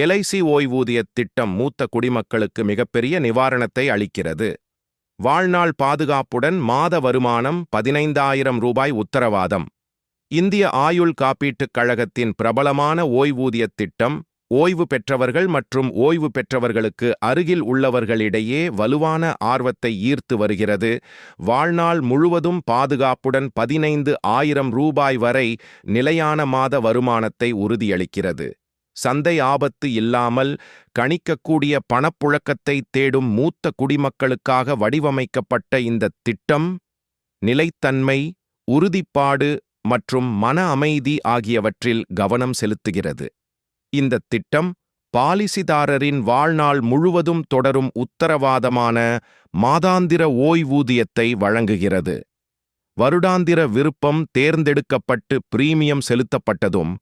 LIC ஓய்வூதிய திட்டம் மூத்த குடிமக்களுக்கு மிகப்பெரிய நிவாரணத்தை அளிக்கிறது. வாழ்நாள் பாதுகாப்புடன் மாத வருமானம் பதினைந்தாயிரம் ரூபாய் உத்தரவாதம். இந்திய ஆயுள் காப்பீட்டுக் கழகத்தின் பிரபலமான ஓய்வூதிய திட்டம் ஓய்வு பெற்றவர்கள் மற்றும் ஓய்வு பெற்றவர்களுக்கு அருகில் உள்ளவர்களிடையே வலுவான ஆர்வத்தை ஈர்த்து வருகிறது. வாழ்நாள் முழுவதும் பாதுகாப்புடன் பதினைந்து ஆயிரம் ரூபாய் வரை நிலையான மாத வருமானத்தை உறுதியளிக்கிறது. சந்தை ஆபத்து இல்லாமல் கணிக்கக்கூடிய பணப்புழக்கத்தை தேடும் மூத்த குடிமக்களுக்காக வடிவமைக்கப்பட்ட இந்த திட்டம் நிலைத்தன்மை உறுதிப்பாடு மற்றும் மன அமைதி ஆகியவற்றில் கவனம் செலுத்துகிறது. இந்த திட்டம் பாலிசிதாரரின் வாழ்நாள் முழுவதும் தொடரும் உத்தரவாதமான மாதாந்திர ஓய்வூதியத்தை வழங்குகிறது. வருடாந்திர விருப்பம் தேர்ந்தெடுக்கப்பட்டு பிரீமியம் செலுத்தப்பட்டதும்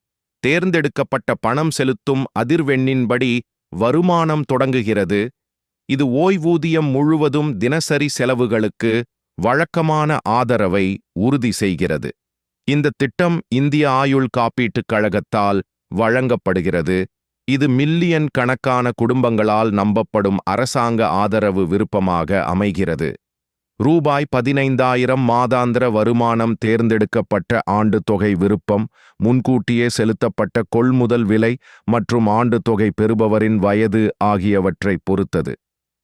தேர்ந்தெடுக்கப்பட்ட பணம் செலுத்தும் அதிர்வெண்ணின்படி வருமானம் தொடங்குகிறது. இது ஓய்வூதியம் முழுவதும் தினசரி செலவுகளுக்கு வழக்கமான ஆதரவை உறுதி செய்கிறது. இந்த திட்டம் இந்திய ஆயுள் காப்பீட்டுக் கழகத்தால் வழங்கப்படுகிறது. இது மில்லியன் கணக்கான குடும்பங்களால் நம்பப்படும் அரசாங்க ஆதரவு விருப்பமாக அமைகிறது. ரூபாய் பதினைந்தாயிரம் மாதாந்திர வருமானம் தேர்ந்தெடுக்கப்பட்ட ஆண்டு தொகை விருப்பம் முன்கூட்டியே செலுத்தப்பட்ட கொள்முதல் விலை மற்றும் ஆண்டு தொகை பெறுபவரின் வயது ஆகியவற்றை பொறுத்தது.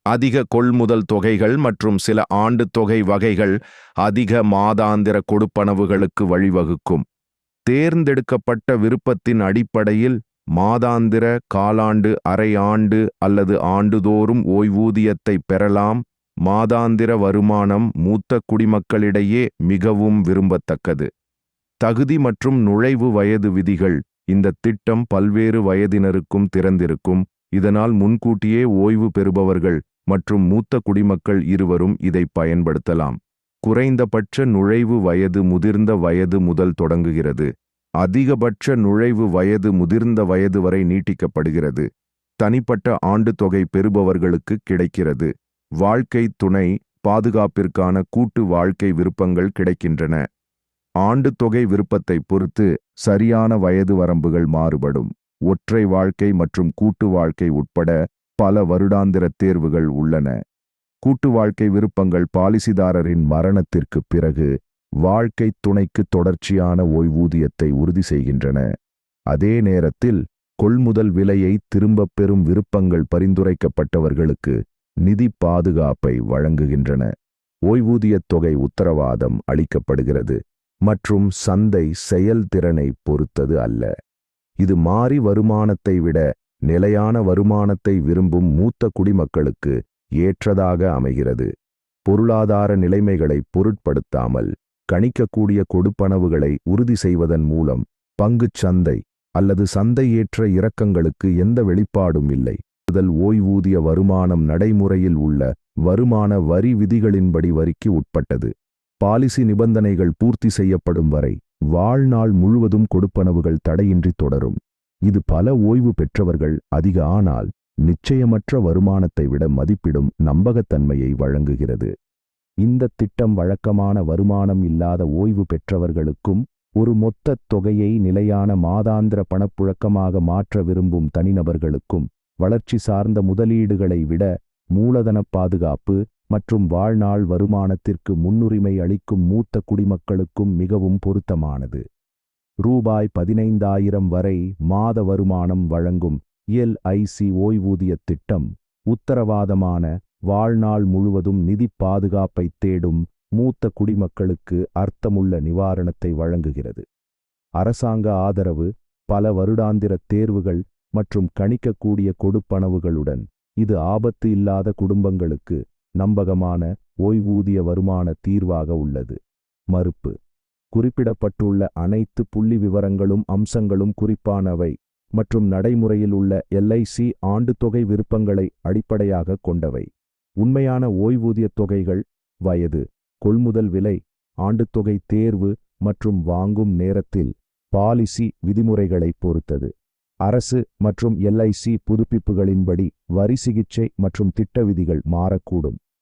அதிக கொள்முதல் தொகைகள் மற்றும் சில ஆண்டு தொகை வகைகள் அதிக மாதாந்திர கொடுப்பனவுகளுக்கு வழிவகுக்கும். தேர்ந்தெடுக்கப்பட்ட விருப்பத்தின் அடிப்படையில் மாதாந்திர காலாண்டு அரை ஆண்டு அல்லது ஆண்டுதோறும் ஓய்வூதியத்தை பெறலாம். மாதாந்திர வருமானம் மூத்த குடிமக்களிடையே மிகவும் விரும்பத்தக்கது. தகுதி மற்றும் நுழைவு வயது விதிகள் இந்த திட்டம் பல்வேறு வயதினருக்கும் திறந்திருக்கும். இதனால் முன்கூட்டியே ஓய்வு பெறுபவர்கள் மற்றும் மூத்த குடிமக்கள் இருவரும் இதை பயன்படுத்தலாம். குறைந்தபட்ச நுழைவு வயது முதிர்ந்த வயது முதல் தொடங்குகிறது. அதிகபட்ச நுழைவு வயது முதிர்ந்த வயது வரை நீட்டிக்கப்படுகிறது. தனிப்பட்ட ஆண்டு தொகை பெறுபவர்களுக்கு கிடைக்கிறது. வாழ்க்கை துணை பாதுகாப்பிற்கான கூட்டு வாழ்க்கை விருப்பங்கள் கிடைக்கின்றன. ஆண்டு தொகை விருப்பத்தை பொறுத்து சரியான வயது வரம்புகள் மாறுபடும். ஒற்றை வாழ்க்கை மற்றும் கூட்டு வாழ்க்கை உட்பட பல வருடாந்திர தேர்வுகள் உள்ளன. கூட்டு வாழ்க்கை விருப்பங்கள் பாலிசிதாரரின் மரணத்திற்குப் பிறகு வாழ்க்கை துணைக்கு தொடர்ச்சியான ஓய்வூதியத்தை உறுதி செய்கின்றன. அதே நேரத்தில் கொள்முதல் விலையை திரும்பப் பெறும் விருப்பங்கள் பரிந்துரைக்கப்பட்டவர்களுக்கு நிதி பாதுகாப்பை வழங்குகின்றன. ஓய்வூதியத் தொகை உத்தரவாதம் அளிக்கப்படுகிறது மற்றும் சந்தை செயல்திறனை பொறுத்தது அல்ல. இது மாறி வருமானத்தை விட நிலையான வருமானத்தை விரும்பும் மூத்த குடிமக்களுக்கு ஏற்றதாக அமைகிறது. பொருளாதார நிலைமைகளை பொருட்படுத்தாமல் கணிக்கக்கூடிய கொடுப்பனவுகளை உறுதி செய்வதன் மூலம் பங்குச் சந்தை அல்லது சந்தையேற்ற இறக்கங்களுக்கு எந்த வெளிப்பாடும் இல்லை. முதல் ஓய்வூதிய வருமானம் நடைமுறையில் உள்ள வருமான வரி விதிகளின்படி வரிக்கு உட்பட்டது. பாலிசி நிபந்தனைகள் பூர்த்தி செய்யப்படும் வரை வாழ்நாள் முழுவதும் கொடுப்பனவுகள் தடையின்றி தொடரும். இது பல ஓய்வு பெற்றவர்கள் அதிக ஆனால் நிச்சயமற்ற வருமானத்தை விட மதிப்பிடும் நம்பகத்தன்மையை வழங்குகிறது. இந்த திட்டம் வழக்கமான வருமானம் இல்லாத ஓய்வு பெற்றவர்களுக்கும் ஒரு மொத்த தொகையை நிலையான மாதாந்திர பணப்புழக்கமாக மாற்ற விரும்பும் தனிநபர்களுக்கும் வளர்ச்சி சார்ந்த முதலீடுகளை விட மூலதன பாதுகாப்பு மற்றும் வாழ்நாள் வருமானத்திற்கு முன்னுரிமை அளிக்கும் மூத்த குடிமக்களுக்கும் மிகவும் பொருத்தமானது. ரூபாய் பதினைந்தாயிரம் வரை மாத வருமானம் வழங்கும் எல்ஐசி ஓய்வூதியத் திட்டம் உத்தரவாதமான வாழ்நாள் முழுவதும் நிதி பாதுகாப்பை தேடும் மூத்த குடிமக்களுக்கு அர்த்தமுள்ள நிவாரணத்தை வழங்குகிறது. அரசாங்க ஆதரவு பல வருடாந்திர தேர்வுகள் மற்றும் கணிக்கக்கூடிய கொடுப்பனவுகளுடன் இது ஆபத்து இல்லாத குடும்பங்களுக்கு நம்பகமான ஓய்வூதிய வருமான தீர்வாக உள்ளது. மறுப்பு. குறிப்பிடப்பட்டுள்ள அனைத்து புள்ளி விவரங்களும் அம்சங்களும் குறிப்பானவை மற்றும் நடைமுறையில் உள்ள எல்ஐசி ஆண்டு தொகை விருப்பங்களை அடிப்படையாகக் கொண்டவை. உண்மையான ஓய்வூதியத் தொகைகள் வயது கொள்முதல் விலை ஆண்டுத்தொகை தேர்வு மற்றும் வாங்கும் நேரத்தில் பாலிசி விதிமுறைகளைப் பொறுத்தது. அரசு மற்றும் எல்ஐசி புதுப்பிப்புகளின்படி வரி சிகிச்சை மற்றும் திட்ட விதிகள் மாறக்கூடும்.